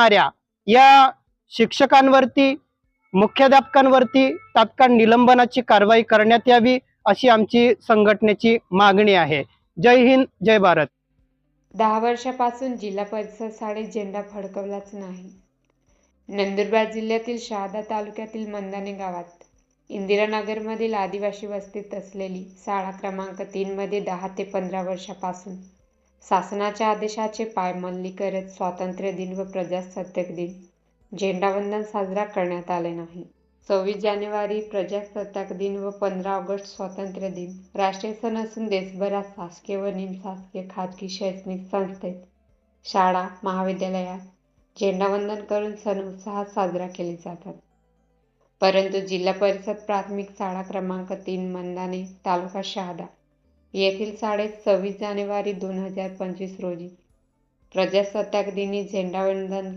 करणाऱ्या या शिक्षकांवरती मुख्याध्यापकांवरती तात्काळ निलंबनाची कारवाई करण्यात यावी अशी आमची संघटनेची मागणी आहे. जय हिंद जय भारत. दहा वर्षापासून जिल्हा परिषद शाळेत झेंडा फडकवलाच नाही. नंदुरबार जिल्ह्यातील शहादा तालुक्यातील मंदाने गावात इंदिरानगरमधील आदिवासी वस्तीत असलेली शाळा क्रमांक तीनमध्ये दहा ते पंधरा वर्षापासून शासनाच्या आदेशाचे पायमल्ली करत स्वातंत्र्य दिन व प्रजासत्ताक दिन झेंडावंदन साजरा करण्यात आले नाही. सव्वीस जानेवारी प्रजासत्ताक दिन व पंधरा ऑगस्ट स्वातंत्र्य दिन राष्ट्रीय सण असून देशभरात शासकीय व निमशासकीय खाजगी शैक्षणिक संस्थेत शाळा महाविद्यालयात झेंडावंदन करून सण उत्साहात साजरा केले जातात. परंतु जिल्हा परिषद प्राथमिक शाळा क्रमांक तीन मंदाने तालुका शहादा येथील शाळेत सव्वीस जानेवारी दोन हजार पंचवीस रोजी प्रजासत्ताक दिनी झेंडावंदन केले.